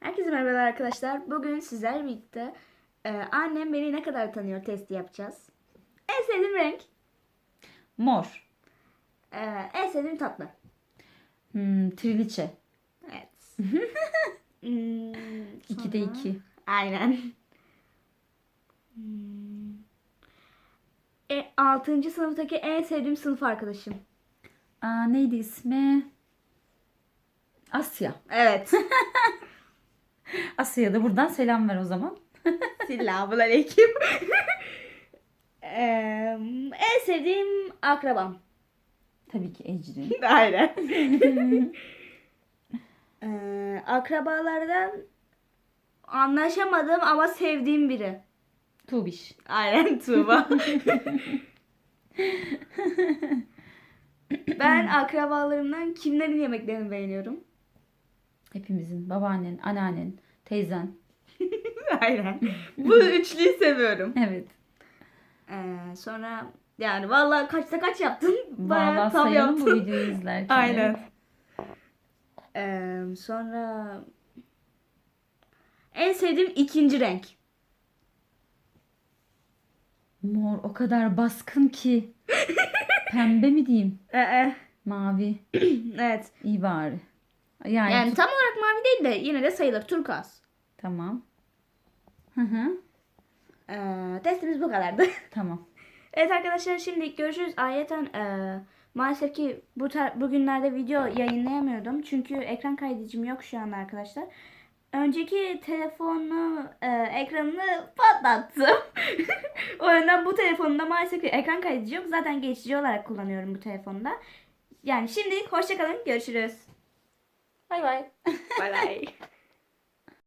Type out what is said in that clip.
Herkese merhabalar arkadaşlar. Bugün sizlerle birlikte e, annem beni ne kadar tanıyor testi yapacağız. En sevdiğim renk, Mor. e, en sevdiğim tatlı. Hmm, triliçe. Evet. hmm, 2'de sonra- 2. Aynen. Hmm. E, 6. sınıftaki en sevdiğim sınıf arkadaşım. Aa, neydi ismi? Asya. Evet. Asya'ya da buradan selam ver o zaman. Selamun aleyküm. Ee, en sevdiğim akrabam. Tabii ki Ecrin. Aynen. Ee, akrabalardan anlaşamadım ama sevdiğim biri. Tuğbiş. Aynen Tuğba. ben akrabalarımdan kimlerin yemeklerini beğeniyorum? Hepimizin. Babaannen, anneannen, teyzen. Aynen. Bu üçlüyü seviyorum. Evet. Ee, sonra yani vallahi kaçta kaç yaptım. Bayağı Vallahi tam sayalım bu videoyu izlerken. Aynen. Ee, sonra en sevdiğim ikinci renk. Mor o kadar baskın ki. Pembe mi diyeyim? Ee, Mavi. evet. İyi bari. Yani, Yani tam olarak mavi değil de yine de sayılır turkuaz. Tamam. Hı hı. Ee, testimiz bu kadardı. Tamam. evet arkadaşlar şimdi görüşürüz. Ayeten ee, maalesef ki bu tar- bugünlerde video yayınlayamıyordum. Çünkü ekran kaydedicim yok şu anda arkadaşlar. Önceki telefonu e, ekranını patlattım. o yüzden bu telefonda maalesef ki ekran kaydedici yok. Zaten geçici olarak kullanıyorum bu telefonda. Yani şimdi hoşçakalın. Görüşürüz. Bye bye. Bye bye.